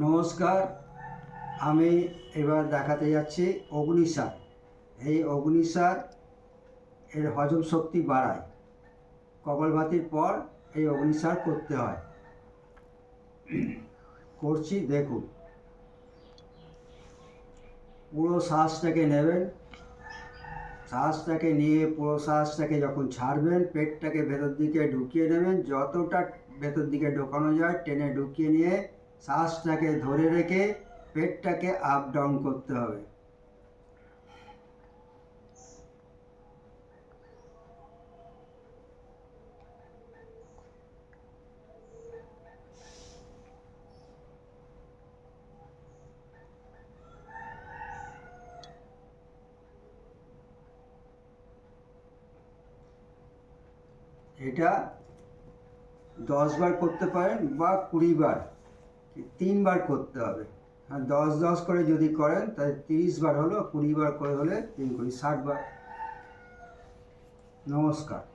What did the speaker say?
নমস্কার, আমি এবার দেখাতে যাচ্ছি অগ্নিসার। এই অগ্নিসার এর হজম শক্তি বাড়ায়। কপালভাতির পর এই অগ্নিসার করতে হয়। করছি, দেখুন। পুরো শ্বাসটাকে নেবেন। শ্বাসটাকে নিয়ে পুরো শ্বাসটাকে যখন ছাড়বেন, পেটটাকে ভেতর দিকে ঢুকিয়ে নেবেন যতটা ভেতর দিকে ঢোকানো যায়, টেনে ঢুকিয়ে নিয়ে শ্বাসটাকে ধরে রেখে পেটটাকে আপ ডাউন করতে হবে। এটা দশ বার করতে পারেন বা কুড়ি বার। তিনবার করতে হবে। আর দশ দশ করে যদি করেন, তাহলে তিরিশ বার হলো, কুড়ি বার করে হলে তিন কুড়ি, ষাট বার। নমস্কার।